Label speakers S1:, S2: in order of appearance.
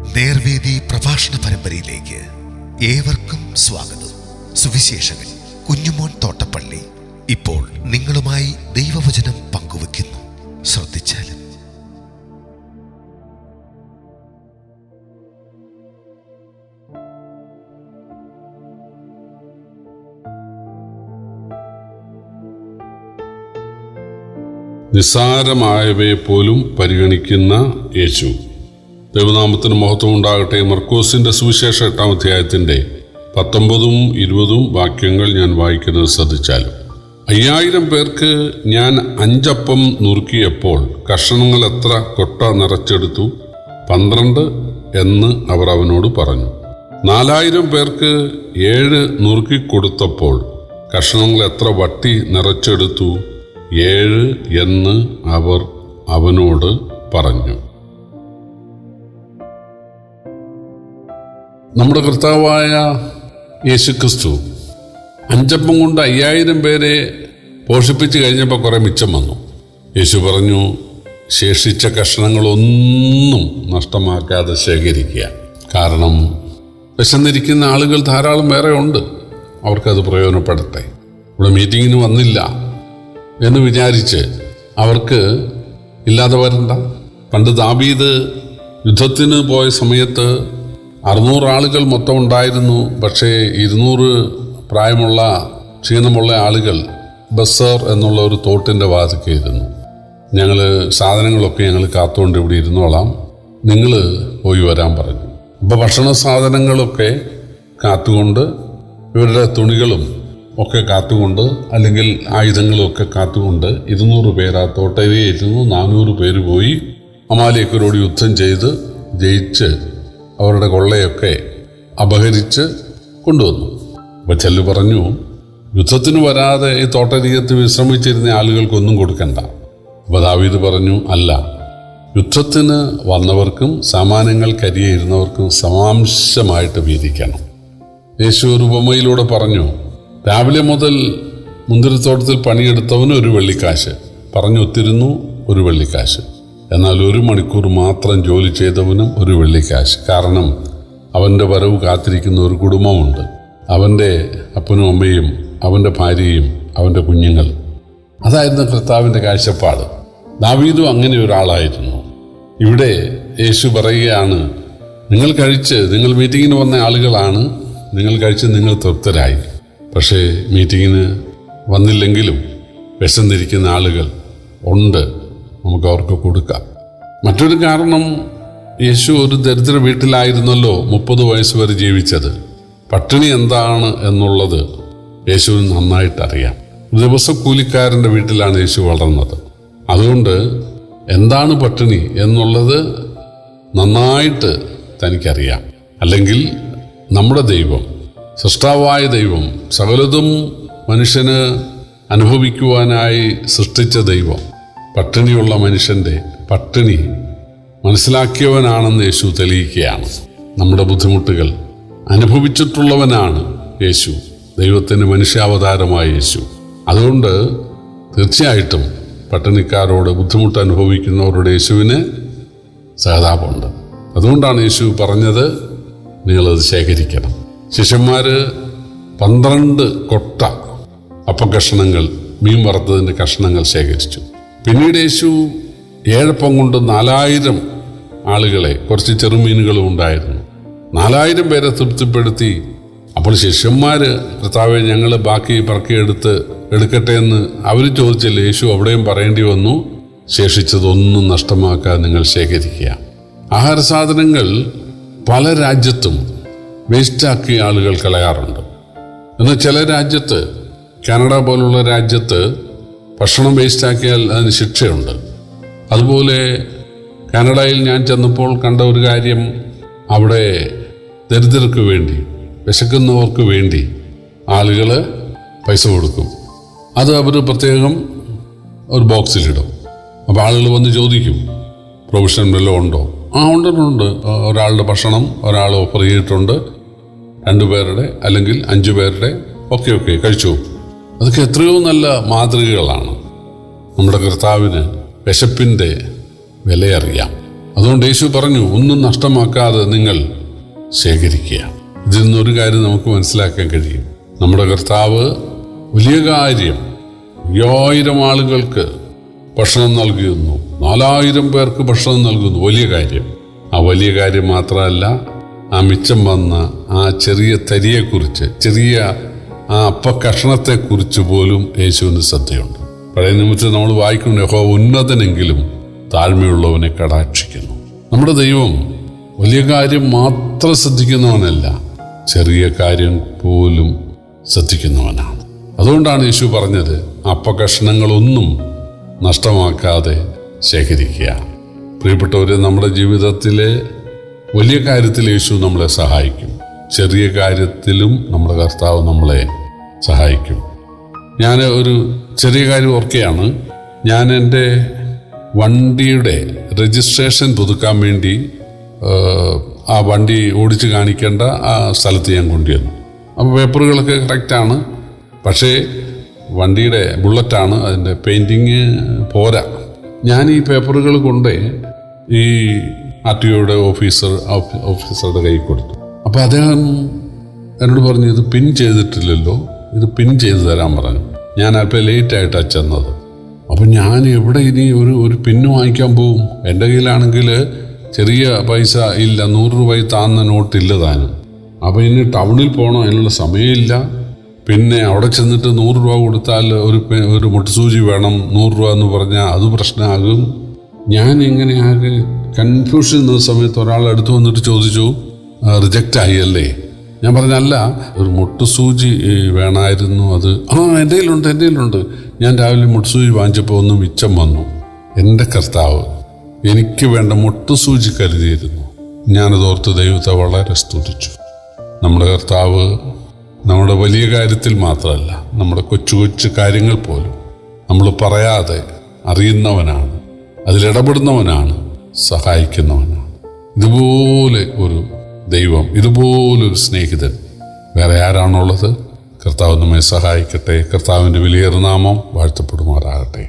S1: നേർവേദി പ്രഭാഷണ പരമ്പരയിലേക്ക് ഏവർക്കും സ്വാഗതം. സുവിശേഷകൻ കുഞ്ഞുമോൻ തോട്ടപ്പള്ളി ഇപ്പോൾ നിങ്ങളുമായി ദൈവവചനം പങ്കുവെക്കുന്നു ശ്രദ്ധിച്ചാലും.
S2: നിസ്സാരമായവയെ പോലും പരിഗണിക്കുന്ന യേശു. ദൈവനാമത്തിന് മഹത്വം ഉണ്ടാകട്ടെ മർക്കോസിന്റെ സുവിശേഷ എട്ടാം അധ്യായത്തിന്റെ പത്തൊമ്പതും ഇരുപതും വാക്യങ്ങൾ ഞാൻ വായിക്കുന്നത് ശ്രദ്ധിച്ചാലും. അയ്യായിരം പേർക്ക് ഞാൻ അഞ്ചപ്പം നുറുക്കിയപ്പോൾ കഷണങ്ങൾ എത്ര കൊട്ട നിറച്ചെടുത്തു? പന്ത്രണ്ട് എന്ന് അവർ അവനോട് പറഞ്ഞു. നാലായിരം പേർക്ക് ഏഴ് നുറുക്കിക്കൊടുത്തപ്പോൾ കഷണങ്ങൾ എത്ര വട്ടി നിറച്ചെടുത്തു? ഏഴ് എന്ന് അവർ അവനോട് പറഞ്ഞു. നമ്മുടെ കർത്താവായ യേശുക്രിസ്തു അഞ്ചപ്പം കൊണ്ട് അയ്യായിരം പേരെ പോഷിപ്പിച്ച് കഴിഞ്ഞപ്പോൾ കുറേ മിച്ചം വന്നു. യേശു പറഞ്ഞു ശേഷിച്ച കഷ്ണങ്ങളൊന്നും നഷ്ടമാക്കാതെ ശേഖരിക്കുക. കാരണം വിശന്നിരിക്കുന്ന ആളുകൾ ധാരാളം വേറെ ഉണ്ട്. അവർക്കത് പ്രയോജനപ്പെടട്ടെ. ഇവിടെ മീറ്റിങ്ങിന് വന്നില്ല. എന്ന് വിചാരിച്ച് അവർക്ക് ഇല്ലാതെ വരണ്ട. പണ്ട് ദാബീദ് യുദ്ധത്തിന് പോയ സമയത്ത് അറുന്നൂറ് ആളുകൾ മൊത്തം ഉണ്ടായിരുന്നു. പക്ഷേ ഇരുന്നൂറ് പ്രായമുള്ള ക്ഷീണമുള്ള ആളുകൾ ബസ്സർ എന്നുള്ള ഒരു തോട്ടിന്റെ വാതിക്കയിരുന്നു ഞങ്ങൾ സാധനങ്ങളൊക്കെ ഞങ്ങൾ കാത്തുകൊണ്ട് ഇവിടെ ഇരുന്നോളാം. നിങ്ങൾ പോയി വരാൻ പറഞ്ഞു. അപ്പോൾ ഭക്ഷണ സാധനങ്ങളൊക്കെ കാത്തുകൊണ്ട് ഇവരുടെ തുണികളും ഒക്കെ കാത്തുകൊണ്ട് അല്ലെങ്കിൽ ആയുധങ്ങളൊക്കെ കാത്തുകൊണ്ട് ഇരുന്നൂറ് പേർ ആ തോട്ടയിലിരുന്നു നാനൂറ് പേര് പോയി അമാലിയക്കരോട് യുദ്ധം ചെയ്ത് ജയിച്ച് അവരുടെ കൊള്ളയൊക്കെ അപഹരിച്ച് കൊണ്ടുവന്നു. അപ്പോൾ ചെല്ലു പറഞ്ഞു യുദ്ധത്തിന് വരാതെ ഈ തോട്ടരീയത്ത് വിശ്രമിച്ചിരുന്ന ആളുകൾക്കൊന്നും കൊടുക്കണ്ട. അപ്പോൾ ദാവീദ് പറഞ്ഞു അല്ല യുദ്ധത്തിന് വന്നവർക്കും സാമാനങ്ങൾ കരിയിരുന്നവർക്കും സമാംശമായിട്ട് വീതിക്കണം യേശു ഒരു ഉപമയിലൂടെ പറഞ്ഞു രാവിലെ മുതൽ മുന്തിരിത്തോട്ടത്തിൽ പണിയെടുത്തവന് ഒരു വെള്ളിക്കാശ്. പറഞ്ഞു ഒത്തിരുന്നു ഒരു വെള്ളിക്കാശ്. എന്നാൽ ഒരു മണിക്കൂർ മാത്രം ജോലി ചെയ്തവനും ഒരു വെള്ളിക്കാശ്. കാരണം അവന്റെ വരവ് കാത്തിരിക്കുന്ന ഒരു കുടുംബമുണ്ട്. അവന്റെ അപ്പനും അമ്മയും അവന്റെ ഭാര്യയും അവന്റെ കുഞ്ഞുങ്ങൾ. അതായിരുന്നു കർത്താവിന്റെ കാഴ്ചപ്പാട്. ദാവീദും അങ്ങനെ ഒരാളായിരുന്നു. ഇവിടെ യേശു പറയുകയാണ് നിങ്ങൾ കഴിച്ച് നിങ്ങൾ മീറ്റിങ്ങിന് വന്ന ആളുകളാണ്. നിങ്ങൾ കഴിച്ച് നിങ്ങൾ തൃപ്തരായി. പക്ഷേ മീറ്റിങ്ങിന് വന്നില്ലെങ്കിലും വിശന്നിരിക്കുന്ന ആളുകൾ ഉണ്ട്. നമുക്ക് അവർക്ക് കൊടുക്കാം. മറ്റൊരു കാരണം യേശു ഒരു ദരിദ്ര വീട്ടിലായിരുന്നല്ലോ മുപ്പത് വയസ്സ് വരെ ജീവിച്ചത്. പട്ടിണി എന്താണ് എന്നുള്ളത് യേശുവിന് നന്നായിട്ട് അറിയാം ദിവസം കൂലിക്കാരന്റെ വീട്ടിലാണ് യേശു വളർന്നത്. അതുകൊണ്ട് എന്താണ് പട്ടിണി എന്നുള്ളത് നന്നായിട്ട് തനിക്കറിയാം. അല്ലെങ്കിൽ നമ്മുടെ ദൈവം സൃഷ്ടാവായ ദൈവം സകലതും മനുഷ്യന് അനുഭവിക്കുവാനായി സൃഷ്ടിച്ച ദൈവം പട്ടിണിയുള്ള മനുഷ്യന്റെ പട്ടിണി മനസ്സിലാക്കിയവനാണെന്ന് യേശു തെളിയിക്കുകയാണ്. നമ്മുടെ ബുദ്ധിമുട്ടുകൾ അനുഭവിച്ചിട്ടുള്ളവനാണ് യേശു. ദൈവത്തിന്റെ മനുഷ്യാവതാരമായ യേശു. അതുകൊണ്ട് തീർച്ചയായിട്ടും പട്ടിണിക്കാരോട് ബുദ്ധിമുട്ട് അനുഭവിക്കുന്നവരുടെ യേശുവിന് സഹതാപമുണ്ട്. അതുകൊണ്ടാണ് യേശു പറഞ്ഞത് നിങ്ങളത് ശേഖരിക്കണം. ശിഷ്യന്മാർ പന്ത്രണ്ട് കൊട്ട അപ്പക്കഷണങ്ങൾ മീൻ വറുത്തതിന്റെ കഷ്ണങ്ങൾ ശേഖരിച്ചു. പിന്നീട് യേശു ഏഴപ്പം കൊണ്ട് നാലായിരം ആളുകളെ കുറച്ച് ചെറുമീനുകളും ഉണ്ടായിരുന്നു. നാലായിരം പേരെ തൃപ്തിപ്പെടുത്തി. അപ്പോൾ ശിഷ്യന്മാർ കർത്താവെ ഞങ്ങൾ ബാക്കി പറക്കിയെടുത്ത് എടുക്കട്ടെ എന്ന് അവർ ചോദിച്ചില്ല യേശു അവിടെയും പറയേണ്ടി വന്നു. ശേഷിച്ചതൊന്നും നഷ്ടമാക്കാതെ നിങ്ങൾ ശേഖരിക്കുക. ആഹാര സാധനങ്ങൾ പല രാജ്യത്തും വേസ്റ്റാക്കി ആളുകൾ കളയാറുണ്ട്. എന്നാൽ ചില രാജ്യത്ത് കാനഡ പോലുള്ള രാജ്യത്ത് ഭക്ഷണം വേസ്റ്റാക്കിയാൽ അതിന് ശിക്ഷയുണ്ട്. അതുപോലെ കാനഡയിൽ ഞാൻ ചെന്നപ്പോൾ കണ്ട ഒരു കാര്യം അവിടെ ദരിദ്രർക്ക് വേണ്ടി വിശക്കുന്നവർക്ക് വേണ്ടി ആളുകൾ പൈസ കൊടുക്കും. അത് അവർ പ്രത്യേകം ഒരു ബോക്സിലിടും അപ്പോൾ ആളുകൾ വന്ന് ചോദിക്കും പ്രൊവിഷൻ വല്ലതും ഉണ്ടോ? ആ ഉണ്ടുണ്ട് ഒരാളുടെ ഭക്ഷണം ഒരാൾ ഓഫർ ചെയ്തിട്ടുണ്ട്. രണ്ടു പേരുടെ അല്ലെങ്കിൽ അഞ്ചു പേരുടെ ഓക്കെ ഓക്കെ കഴിച്ചു അതൊക്കെ എത്രയോ നല്ല മാതൃകകളാണ്. നമ്മുടെ കർത്താവിന് വിശപ്പിന്റെ വിലയറിയാം. അതുകൊണ്ട് യേശു പറഞ്ഞു ഒന്നും നഷ്ടമാക്കാതെ നിങ്ങൾ ശേഖരിക്കുക. ഇതിൽ നിന്നൊരു കാര്യം നമുക്ക് മനസ്സിലാക്കാൻ കഴിയും. നമ്മുടെ കർത്താവ് വലിയ കാര്യം അയ്യായിരം ആളുകൾക്ക് ഭക്ഷണം നൽകുന്നു നാലായിരം പേർക്ക് ഭക്ഷണം നൽകുന്നു. വലിയ കാര്യം. ആ വലിയ കാര്യം മാത്രമല്ല ആ മിച്ചം വന്ന ആ ചെറിയ തരിയെക്കുറിച്ച് ചെറിയ ആ അപ്പ കഷണത്തെക്കുറിച്ച് പോലും യേശുവിന് ശ്രദ്ധയുണ്ട്. പഴയ നിമിഷം നമ്മൾ വായിക്കുന്ന യഹോ ഉന്നതനെങ്കിലും താഴ്മയുള്ളവനെ കടാക്ഷിക്കുന്നു. നമ്മുടെ ദൈവം വലിയ കാര്യം മാത്രം ശ്രദ്ധിക്കുന്നവനല്ല ചെറിയ കാര്യം പോലും ശ്രദ്ധിക്കുന്നവനാണ്. അതുകൊണ്ടാണ് യേശു പറഞ്ഞത് അപ്പകഷ്ണങ്ങളൊന്നും നഷ്ടമാക്കാതെ ശേഖരിക്കുക. പ്രിയപ്പെട്ടവരെ നമ്മുടെ ജീവിതത്തിലെ വലിയ കാര്യത്തിൽ യേശു നമ്മളെ സഹായിക്കും. ചെറിയ കാര്യത്തിലും നമ്മുടെ കർത്താവ് നമ്മളെ സഹായിക്കും. ഞാൻ ഒരു ചെറിയ കാര്യം ഓർക്കുകയാണ്. ഞാൻ എന്റെ വണ്ടിയുടെ രജിസ്ട്രേഷൻ പുതുക്കാൻ വേണ്ടി ആ, വണ്ടി ഓടിച്ച് കാണിക്കേണ്ട ആ സ്ഥലത്ത് ഞാൻ കൊണ്ടുവന്നു അപ്പോൾ പേപ്പറുകളൊക്കെ കറക്റ്റാണ്. പക്ഷേ വണ്ടിയുടെ ബുള്ളറ്റാണ് അതിന്റെ പെയിന്റിങ് പോരാ. ഞാൻ ഈ പേപ്പറുകൾ കൊണ്ട് ഈ ആർ ടി ഒയുടെ ഓഫീസർ ഓഫീ- ഓഫീസറുടെ കൈ കൊടുത്തു. അപ്പോൾ അദ്ദേഹം എന്നോട് പറഞ്ഞു ഇത് പിൻ ചെയ്തിട്ടില്ലല്ലോ. ഇത് പിൻ ചെയ്ത് തരാൻ പറഞ്ഞു. ഞാൻ അല്പം ലേറ്റായിട്ടാണ് ചെന്നത്. അപ്പം ഞാൻ എവിടെ ഇനി ഒരു ഒരു പിന്ന് വാങ്ങിക്കാൻ പോവും? എന്റെ കയ്യിലാണെങ്കിൽ ചെറിയ പൈസ ഇല്ല. നൂറ് രൂപ താന്ന നോട്ടില്ല താനും. അപ്പം ഇനി ടൗണിൽ പോകണം അതിനുള്ള സമയമില്ല. പിന്നെ അവിടെ ചെന്നിട്ട് നൂറ് രൂപ കൊടുത്താൽ ഒരു ഒരു മുട്ടുസൂചി വേണം. നൂറ് രൂപ എന്ന് പറഞ്ഞാൽ അത് പ്രശ്നമാകും. ഞാൻ ഇങ്ങനെ കൺഫ്യൂഷൻ എന്ന സമയത്ത് ഒരാൾ അടുത്ത് വന്നിട്ട് ചോദിച്ചു റിജക്റ്റ് ആയി അല്ലേ? ഞാൻ പറഞ്ഞല്ല ഒരു മുട്ടുസൂചി വേണമായിരുന്നു അത്. ആ എന്റെ കയ്യിലുണ്ട് എന്റെ കയ്യിലുണ്ട്. ഞാൻ രാവിലെ മുട്ടുസൂചി വാങ്ങിച്ചപ്പോൾ ഒന്ന് മിച്ചം വന്നു. എന്റെ കർത്താവ് എനിക്ക് വേണ്ട മുട്ടുസൂചി കരുതിയിരുന്നു. ഞാനത് ഓർത്ത് ദൈവത്തെ വളരെ സ്തുതിച്ചു. നമ്മുടെ കർത്താവ് നമ്മുടെ വലിയ കാര്യത്തിൽ മാത്രമല്ല നമ്മുടെ കൊച്ചു കൊച്ചു കാര്യങ്ങൾ പോലും നമ്മൾ പറയാതെ അറിയുന്നവനാണ് അതിലിടപെടുന്നവനാണ് സഹായിക്കുന്നവനാണ്. ഇതുപോലെ ഒരു ദൈവം ഇതുപോലൊരു സ്നേഹിതൻ. വേറെ ആരാണുള്ളത്? കർത്താവ് നമ്മെ സഹായിക്കട്ടെ. കർത്താവിന്റെ വലിയ നാമം വാഴ്ത്തപ്പെടുമാറാകട്ടെ.